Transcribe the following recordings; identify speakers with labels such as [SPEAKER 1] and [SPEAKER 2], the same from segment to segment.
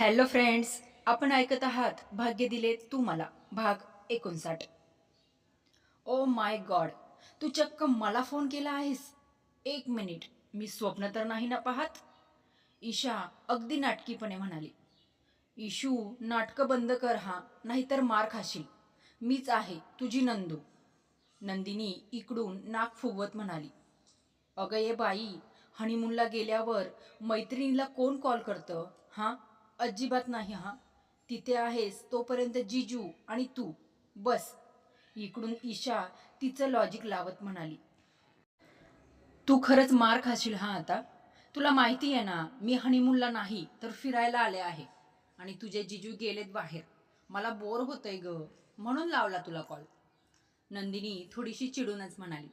[SPEAKER 1] Hello friends आपण ऐकत आहात भाग्य दिले तू मला भाग एकोणसाठ. ओ माय गॉड तू चक्क मला फोन केला आहेस? एक मिनिट मी स्वप्न तर नाही ना पाहत? ईशा अगदी नाटकीपणे म्हणाली. इशू नाटकं बंद कर हा नाहीतर मार खाशील. मीच आहे तुझी नंदू. नंदिनी इकडून नाक फुगवत म्हणाली. अगं ये बाई हनीमूनला गेल्यावर मैत्रिणीला कोण कॉल करतं हां? अजिबात नाही हा. तिथे आहेस तोपर्यंत जिजू आणि तू बस. इकडून ईशा तिचं लॉजिक लावत म्हणाली. तू खरंच मार खाशील हा आता? तुला माहिती आहे ना मी हनीमूनला नाही तर फिरायला आले आहे. आणि तुझे जिजू गेलेत बाहेर. मला बोर होतंय ग म्हणून लावला तुला कॉल नंदिनी थोडीशी चिडूनच म्हणाली.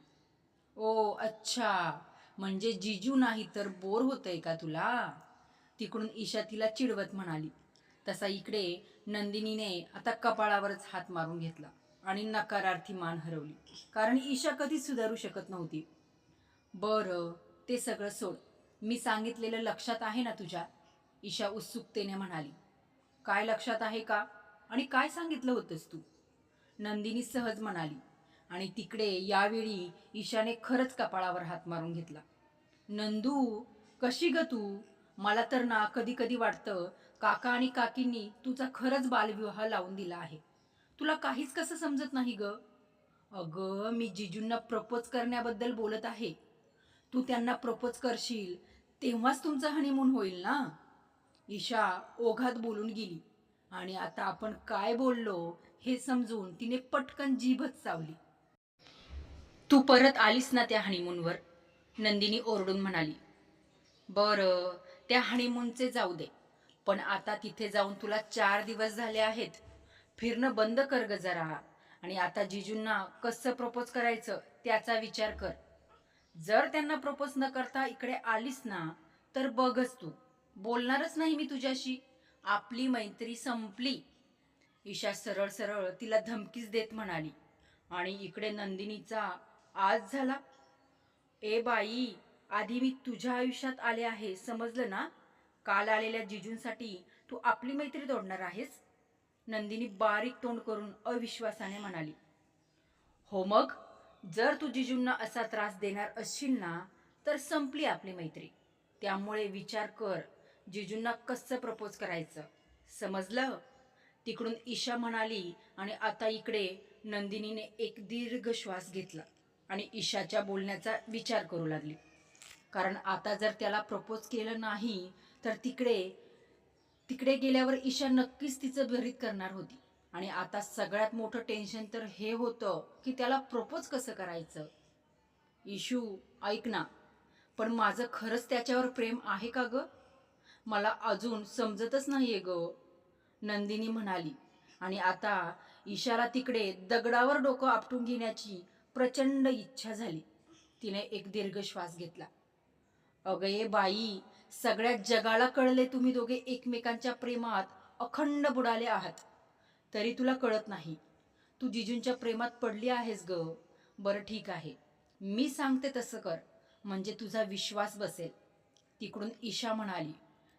[SPEAKER 1] ओ अच्छा. म्हणजे जिजू नाही तर बोर होतंय का तुला? तिकडून ईशा तिला चिडवत म्हणाली. तसा इकडे नंदिनीने आता कपाळावरच हात मारून घेतला आणि नकारार्थी मान हरवली. कारण ईशा कधीच सुधारू शकत नव्हती. बरं ते सगळं सोड. मी सांगितलेलं लक्षात आहे ना तुझ्या? ईशा उत्सुकतेने म्हणाली. काय लक्षात आहे का? आणि काय सांगितलं होतंस तू? नंदिनी सहज म्हणाली. आणि तिकडे यावेळी ईशाने खरंच कपाळावर हात मारून घेतला. नंदू कशी ग तू? मला तर ना कधी कधी वाटतं काका आणि काकींनी तुझा खरंच बालविवाह लावून दिला आहे. तुला काहीच कसं समजत नाही ग? अगं मी जिजूंना प्रपोज करण्याबद्दल बोलत आहे. तू त्यांना प्रपोज करशील तेव्हाच तुमचं हनीमून होईल ना? ईशा ओघात बोलून गेली. आणि आता आपण काय बोललो हे समजून तिने पटकन जीभच चावली. तू परत आलीस ना त्या हनीमूनवर नंदिनी ओरडून म्हणाली. बरं त्या हनीमूनचे जाऊ दे. पण आता तिथे जाऊन तुला चार दिवस झाले आहेत. फिरणं बंद कर ग जरा. आणि आता जिजूंना कसं प्रपोज करायचं त्याचा विचार कर. जर त्यांना प्रपोज न करता इकडे आलीस ना तर बघच तू. बोलणारच नाही मी तुझ्याशी. आपली मैत्री संपली. ईशा सरळ सरळ तिला धमकीच देत म्हणाली. आणि इकडे नंदिनीचा आज झाला. ए बाई आधी मी तुझ्या आयुष्यात आले आहे समजलं ना? काल आलेल्या जिजूंसाठी तू आपली मैत्री तोडणार आहेस? नंदिनी बारीक तोंड करून अविश्वासाने म्हणाली. हो मग जर तू जिजूंना असा त्रास देणार असशील ना तर संपली आपली मैत्री. त्यामुळे विचार कर जिजूंना कसं प्रपोज करायचं? समजलं? तिकडून ईशा म्हणाली आणि आता इकडे नंदिनीने एक दीर्घ श्वास घेतला आणि ईशाच्या बोलण्याचा विचार करू लागली. कारण आता जर त्याला प्रपोज केलं नाही तर तिकडे तिकडे गेल्यावर ईशा नक्कीच तिचं भरीत करणार होती. आणि आता सगळ्यात मोठं टेन्शन तर हे होतं की त्याला प्रपोज कसं करायचं? इशू ऐक ना. पण माझं खरंच त्याच्यावर प्रेम आहे का ग? मला अजून समजतच नाही आहे ग. नंदिनी म्हणाली. आणि आता ईशाला तिकडे दगडावर डोकं आपटून घेण्याची प्रचंड इच्छा झाली. तिने एक दीर्घ श्वास घेतला. अगं ये बाई सगळ्या जगाला कळले तुम्ही दोघे एकमेकांच्या प्रेमात अखंड बुडाले आहात. तरी तुला कळत नाही. तू जिजूंच्या प्रेमात पडली आहेस ग. बरं ठीक आहे. मी सांगते तसं कर. म्हणजे तुझा विश्वास बसेल. तिकडून ईशा म्हणाली.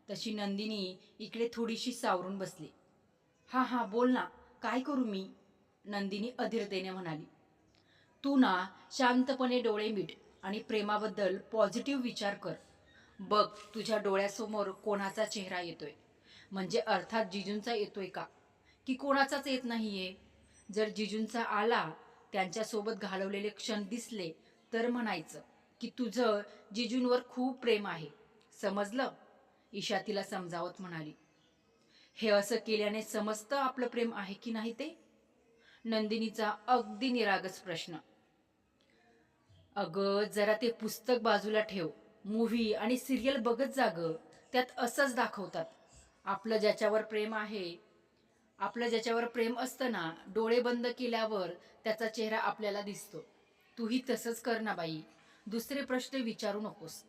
[SPEAKER 1] तशी नंदिनी इकडे थोडीशी सावरून बसली. हां हां बोल ना. काय करू मी? नंदिनी अधीरतेने म्हणाली. तू ना शांतपणे डोळे मीट. आणि प्रेमाबद्दल पॉझिटिव्ह विचार कर. बघ तुझ्या डोळ्यासमोर कोणाचा चेहरा येतोय. म्हणजे अर्थात जिजूंचा येतोय का? की कोणाचाच येत नाहीये? जर जिजूंचा आला त्यांच्यासोबत घालवलेले क्षण दिसले तर म्हणायचं की तुझं जिजूंवर खूप प्रेम आहे. समजलं? ईशा तिला समजावत म्हणाली. हे असं केल्याने समजतं आपलं प्रेम आहे की नाही ते? नंदिनीचा अगदी निरागस प्रश्न. अगं जरा ते पुस्तक बाजूला ठेव. मूव्ही आणि सिरियल बघत जाग त्यात असंच दाखवतात. आपलं ज्याच्यावर प्रेम आहे आपलं ज्याच्यावर प्रेम असतं ना डोळे बंद केल्यावर त्याचा चेहरा आपल्याला दिसतो. तूही तसंच कर ना बाई. दुसरे प्रश्न विचारू नकोस.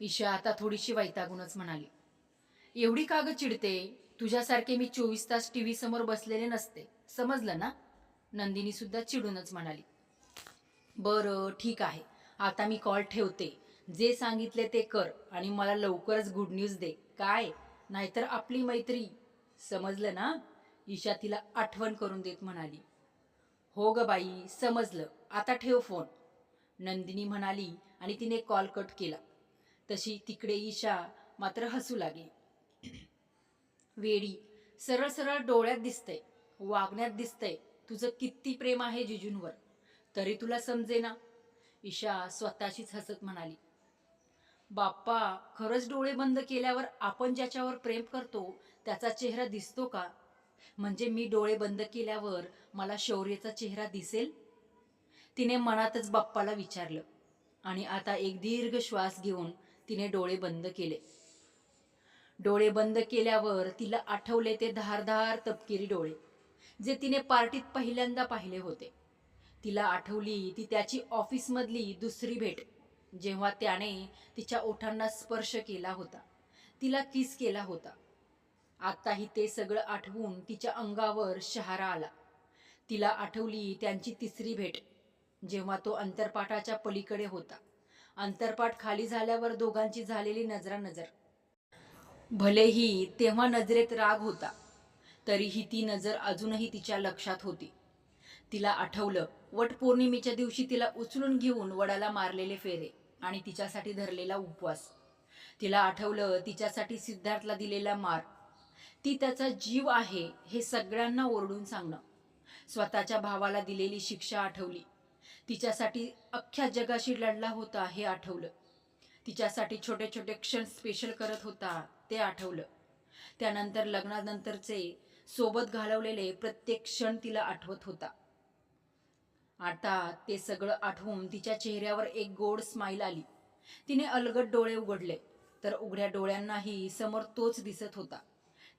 [SPEAKER 1] ईशा आता थोडीशी वैतागूनच म्हणाली. एवढी काग चिडते? तुझ्यासारखे मी चोवीस तास टी व्ही समोर बसलेले नसते. समजलं ना? नंदिनी सुद्धा चिडूनच म्हणाली. बरं ठीक आहे. आता मी कॉल ठेवते. जे सांगितले ते कर आणि मला लवकरच गुड न्यूज दे. काय? नाहीतर आपली मैत्री. समजलं ना? ईशा तिला आठवण करून देत म्हणाली. हो ग बाई समजलं. आता ठेव फोन नंदिनी म्हणाली आणि तिने कॉल कट केला. तशी तिकडे ईशा मात्र हसू लागली. वेडी सरळ सरळ डोळ्यात दिसतंय. वागण्यात दिसतंय. तुझं किती प्रेम आहे जिजूंवर. तरी तुला समजेना. ईशा स्वतःशीच हसत म्हणाली. बाप्पा खरंच डोळे बंद केल्यावर आपण ज्याच्यावर प्रेम करतो त्याचा चेहरा दिसतो का? म्हणजे मी डोळे बंद केल्यावर मला शौर्याचा चेहरा दिसेल? तिने मनातच बाप्पाला विचारलं आणि आता एक दीर्घ श्वास घेऊन तिने डोळे बंद केले. डोळे बंद केल्यावर तिला आठवले ते धारधार तपकिरी डोळे जे तिने पार्टीत पहिल्यांदा पाहिले होते. तिला आठवली ती त्याची ऑफिसमधली दुसरी भेट. जेव्हा त्याने तिच्या ओठांना स्पर्श केला होता. तिला किस केला होता. आत्ताही ते सगळं आठवून तिच्या अंगावर शहारा आला. तिला आठवली त्यांची तिसरी भेट. जेव्हा तो अंतरपाठाच्या पलीकडे होता. अंतरपाठ खाली झाल्यावर दोघांची झालेली नजरा नजर भलेही तेव्हा नजरेत राग होता तरीही ती नजर अजूनही तिच्या लक्षात होती. तिला आठवलं. वट पौर्णिमेच्या दिवशी तिला उचलून घेऊन वडाला मारलेले फेरे आणि तिच्यासाठी धरलेला उपवास. तिला आठवलं तिच्यासाठी सिद्धार्थला दिलेला मार. ती त्याचा जीव आहे हे सगळ्यांना ओरडून सांगणं. स्वतःच्या भावाला दिलेली शिक्षा आठवली. तिच्यासाठी अख्ख्या जगाशी लढला होता हे आठवलं. तिच्यासाठी छोटे छोटे क्षण स्पेशल करत होता ते आठवलं. त्यानंतर लग्नानंतरचे सोबत घालवलेले प्रत्येक क्षण तिला आठवत होता. आता ते सगळं आठवून तिच्या चेहऱ्यावर एक गोड स्माईल आली. तिने अलगट डोळे उघडले तर उघड्या डोळ्यांनाही समोर तोच दिसत होता.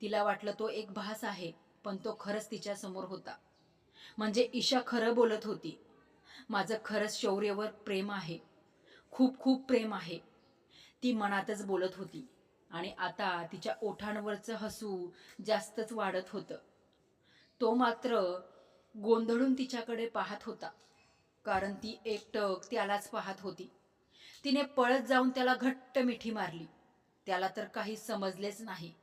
[SPEAKER 1] तिला वाटलं तो एक भास आहे पण तो खरंच तिच्या समोर होता. म्हणजे ईशा खरं बोलत होती माझं खरंच शौर्यवर प्रेम आहे खूप खूप प्रेम आहे. ती मनातच बोलत होती आणि आता तिच्या ओठांवरचं हसू जास्तच वाढत होतं. तो मात्र गोंधळून तिच्याकडे पाहत होता. कारण ती एकटक त्यालाच पाहत होती. तिने पळत जाऊन त्याला घट्ट मिठी मारली. त्याला तर काही समजलेच नाही.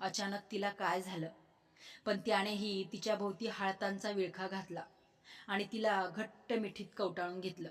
[SPEAKER 1] अचानक तिला काय झालं? पण त्यानेही तिच्या भोवती हाळतांचा विळखा घातला आणि तिला घट्ट मिठीत कवटाळून घेतलं.